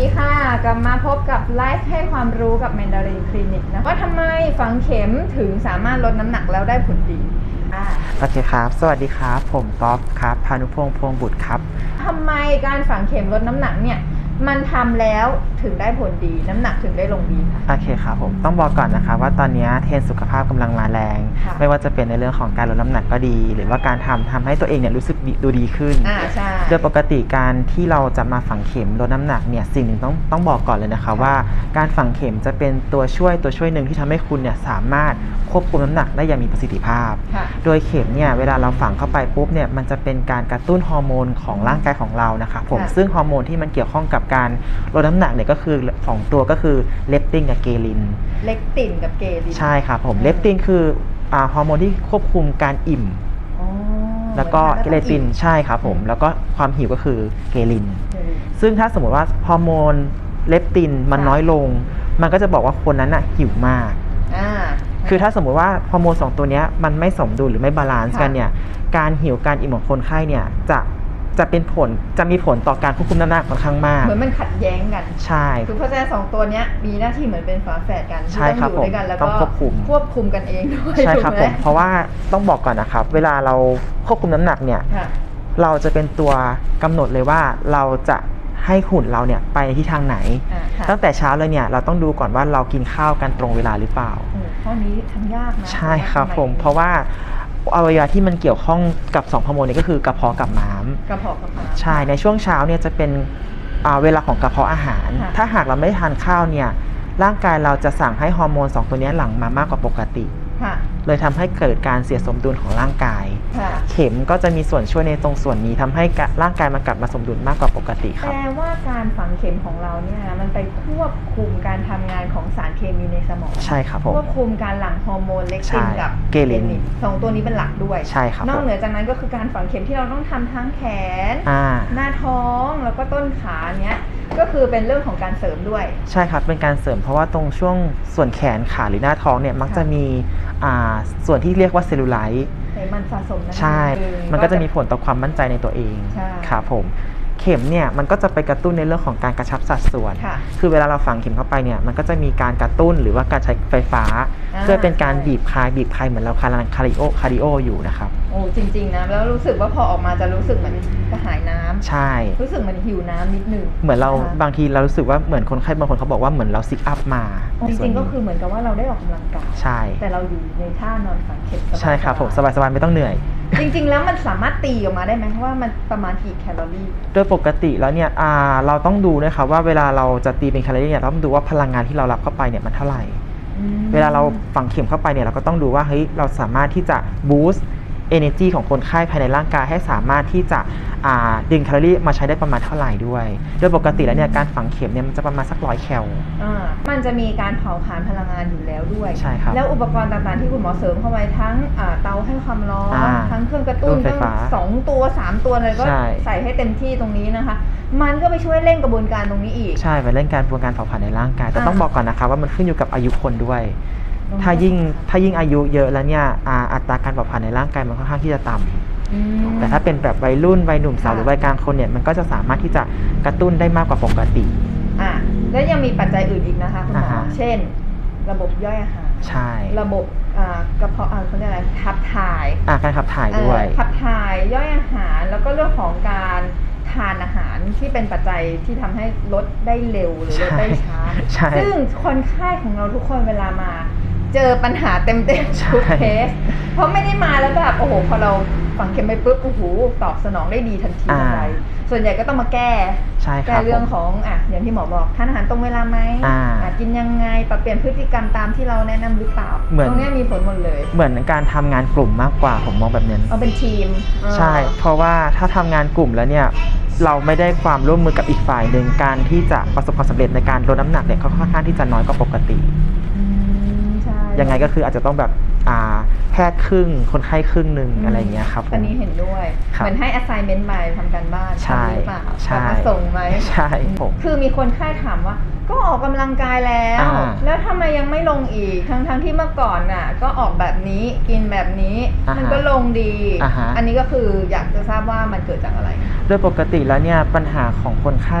ดีค่ะ กลับมาพบกับไลฟ์ให้ความรู้กับแมนดารินคลินิกนะว่าทำไมฝังเข็มถึงสามารถลดน้ำหนักแล้วได้ผลดีอ่าโอเคครับ สวัสดีครับ ผมก๊อฟครับพานุพงษ์พวงบุตรครับทำไมการฝังเข็มลดน้ำหนักเนี่ย มันทำแล้วถึงได้ผลดีน้ำหนักถึงได้ลงดีค่ะ โอเคครับผมต้องบอกก่อนนะครับว่าตอนนี้เทรนด์สุขภาพกำลังมาแรง ค่ะ ไม่ว่าจะเป็นในเรื่องของการลดน้ำหนักก็ดี หรือว่าการทำทำให้ตัวเองเนี่ยรู้สึกดีดูดีขึ้น อ่าใช่ โดยปกติการที่เราจะมาฝังเข็มลดน้ำหนักเนี่ยสิ่งหนึ่งต้องต้องบอกก่อนเลยนะคะว่า การฝังเข็มจะเป็นตัวช่วยตัวช่วยหนึ่งที่ทำให้คุณเนี่ยสามารถ ควบคุมน้ำหนักได้อย่างมีประสิทธิภาพ ค่ะ โดยเข็มเนี่ยเวลาเราฝังเข้าไปปุ๊บเนี่ยมันจะเป็นการกระตุ้นฮอร์โมนของร่างกายของเรานะครับผมค่ะซึ่งฮอร์โมนที่มันเกี่ยวข้องกับการลดน้ำหนักเนี่ยก็คือสองตัวก็คือเลปตินกับเกลิน เล็กติ่นกับเกลิน ใช่ครับผมอืมเลปตินคืออาฮอร์โมนที่ควบคุมการอิ่ม อ๋อแล้วก็หมืเกอนเลทานตินแล้วใช่ครับผมแล้วก็ความหิวก็คือเกลิน เกลิน ซึ่งถ้าสมมติว่าฮอร์โมนเลปตินมันค่ะ น้อยลง มันก็จะบอกว่าคนนั้นน่ะหิวมาก อ่า คือถ้าสมมุติว่าฮอร์โมนสองตัวเนี้ยมันไม่สมดุลหรือไม่บาลานซ์ค่ะกันเนี่ย การหิวการอิ่มของคนไข้เนี่ยจะจะเป็นผลจะมีผลต่อการควบคุมน้ำหนักค่อนข้างมาก เหมือนมันขัดแย้งกัน ใช่คือเพราะฉะนั้นสองตัวเนี้ยมีหน้าที่เหมือนเป็นฝาแฝดกันที่ใช่ครับต้องอยู่ด้วยกันผมแล้วต้ก็องควบคุมควบคุมกันเองด้วยใช่ครับถูผกมไหเพราะว่าต้องบอกก่อนนะครับ เวลาเราควบคุมน้ำหนักเนี่ยค่ะเราจะเป็นตัวกำหนดเลยว่าเราจะ ให้หุ่นเราเนี่ยไปในที่ทางไหนอ่าค่ะตั้งแต่เช้าเลยเนี่ยเราต้องดูก่อนว่าเรากินข้าวกันตรงเวลาหรือเปล่าโอ้ข้อนี้ทำยากนะใช่ครับทำไผมเพราะว่าอวัยวะที่มันเกี่ยวข้องกับสองฮอร์โมนเนี่ยก็คือกระเพาะกับม้ามกระเพาะกระเพาะใช่ในช่วงเช้าเนี่ยจะเป็นอ่าเวลาของกระเพาะอาหารค่ะถ้าหากเราไม่ได้ทานข้าวเนี่ยร่างกายเราจะสั่งให้ฮอร์โมนสองตัวเนี้ยหลั่งมามากกว่าปกติค่ะ เลยทำให้เกิดการเสียสมดุลของร่างกายค่ะเข็มก็จะมีส่วนช่วยในตรงส่วนนี้ทำให้กะร่างกายมันกลับมาสมดุลมากกว่าปกติคแปรับลว่าการฝังเข็มของเราเนี่ยมันไปควบคุมการทำงานของสารเคมีในสมองใช่ครับผมควบคุมการหลั่งฮอร์โมนเล็กใช่ตินกับเกลินสองตัวนี้เป็นหลักด้วยใช่ครับนอผกมเหนือจากนั้นก็คือการฝังเข็มที่เราต้องทำทั้งแขนอ่าหน้าท้องแล้วก็ต้นขาเนี้ย ก็คือเป็นเรื่องของการเสริมด้วย ใช่ครับเป็นการเสริมเพราะว่าตรงช่วงส่วนแขนขาหรือหน้าท้องเนี่ยมักจะมีอ่าส่วนที่เรียกว่าเซลลูไลท์ไขมันสะสมนั่นใช่เองมันก็จะมีผลต่อความมั่นใจในตัวเองใช่ครับผม เข็มเนี่ยมันก็จะไปกระตุ้นในเรื่องของการกระชับสัดส่วน ค่ะคือเวลาเราฝังเข็มเข้าไปเนี่ยมันก็จะมีการกระตุ้นหรือว่าการใช้ไฟฟ้า อ่า เพื่อเป็นการใช่บีบคลายบีบคลายเหมือนเราคาร์คาริโอคาริโออยู่นะครับ โอ้จริง ๆนะแล้วรู้สึกว่าพอออกมาจะรู้สึกเหมือนกระหายน้ำใช่ รู้สึกเหมือนหิวน้ำนิดนึงเหมือนเราค่ะบางทีเรารู้สึกว่าเหมือนคนไข้บางคนเขาบอกว่าเหมือนเราซิกอัพมาจริงๆก็คือเหมือนกับว่าเราได้ออกกำลังกายใช่ แต่เราอยู่ในท่านอนฝังเข็มสบายๆ ใช่ครับผมสบายๆไม่ต้องเหนื่อย จริง ๆ แล้วมันสามารถตีออกมาได้ไหมว่ามันประมาณกี่แคลอรี่ โดยปกติแล้วเนี่ยอ่าเราต้องดูนะครับว่าเวลาเราจะตีเป็นแคลอรี่เนี่ยเราต้องดูว่าพลังงานที่เรารับเข้าไปเนี่ยมันเท่าไหร่อืมเวลาเราฝังเข็มเข้าไปเนี่ยเราก็ต้องดูว่าเฮ้ยเราสามารถที่จะบูสต์ energy ของคนไข้ภายในร่างกายให้สามารถที่จะอ่าดึงแคลอรี่มาใช้ได้ประมาณเท่าไหร่ด้วย โดยปกติแล้วเนี่ยการฝังเข็มเนี่ยมันจะประมาณสักร้อยแคลอ่ามันจะมีการเผาผลาญพลังงานอยู่แล้วด้วย ใช่ครับ แล้วอุปกรณ์ต่างๆที่คุณหมอเสริมเข้าไปทั้งอ่าเตาให้ความร้อนอ่าทั้งเครื่องกระตุ้นเครื่องไฟฟ้าทั้งสองตัวสามตัวเลยก็ใช่ใส่ให้เต็มที่ตรงนี้นะคะมันก็ไปช่วยเร่งกระบวนการตรงนี้อีก ใช่ไปเล่นการกระบวนการเผาผลาญในร่างกาย แต่อ่าต้องบอกก่อนนะครับว่ามันขึ้นอยู่กับอายุคนด้วย ถ้ายิ่งถ้ายิ่งอายุเยอะแล้วเนี่ยอ่าอัตราการเผาผลาญในร่างกายมันค่อนข้างที่จะต่ำอืมแต่ถ้าเป็นแบบวัยรุ่นวัยหนุ่มสาวค่ะหรือวัยกลางคนเนี่ยมันก็จะสามารถที่จะกระตุ้นได้มากกว่าปกติอะแล้วยังมีปัจจัยอื่นอีกนะคะคุณหมออ่าฮะเช่น ระบบย่อยอาหารใช่ระบบอ่ากระเพาะอ่าเขาเรียกอะไรขับถ่ายอาการขับถ่ายด้วยเอ่อขับถ่ายย่อยอาหารแล้วก็เรื่องของการทานอาหารที่เป็นปัจจัยที่ทำให้ลดได้เร็วหรือลดได้ช้าใช่ซึ่งคนไข้ของเราทุกคนเวลามา เจอปัญหาเต็มๆใช่ทุกเคสเพราะไม่ได้มาแล้วแบบโอ้โหพอเราฝังเข็มไปปุ๊บโอ้โหตอบสนองได้ดีทันทีทันใดส่วนใหญ่ก็ต้องมาแก้ใช่คแก้รับเรื่องผมของอะอย่างที่หมอบอกทานอาหารตรงเวลาไหมอ่าอะกินยังไงปรับเปลี่ยนพฤติกรรมตามที่เราแนะนำหรือเปล่าเหมือนตรงเนี้ยมีผลหมดเลย เหมือนการทำงานกลุ่มมากกว่าผมมองแบบนั้นเอาเป็นทีมเออใช่ เพราะว่าถ้าทำงานกลุ่มแล้วเนี่ยเราไม่ได้ความร่วมมือกับอีกฝ่ายหนึ่งการที่จะประสบความสำเร็จในการลดน้ำหนักเนี่ยก็ค่อนข้างที่จะน้อยกว่าปกติอืมใช่ ยังไงก็คืออาจจะต้องแบบอ่าแพทย์ครึ่งคนไข้ครึ่งหนึ่งอะไรอย่างเงี้ยครับผม อันนี้เห็นด้วย ครับเหมือนให้ assignment ไปทำการบ้านใช่ทำหรือเปล่าใช่กลับมาส่งไหม ใช่ผม คือมีคนไข้ถามว่า ก็ออกกำลังกายแล้ว อ่าแล้วทำไมยังไม่ลงอีก ทั้งทั้งที่เมื่อก่อนน่ะ ก็ออกแบบนี้กินแบบนี้ อ่าฮะมันก็ลงดี อ่าฮะ อันนี้ก็คืออยากจะทราบว่ามันเกิดจากอะไร โดยปกติแล้วเนี่ยปัญหาของคนไข้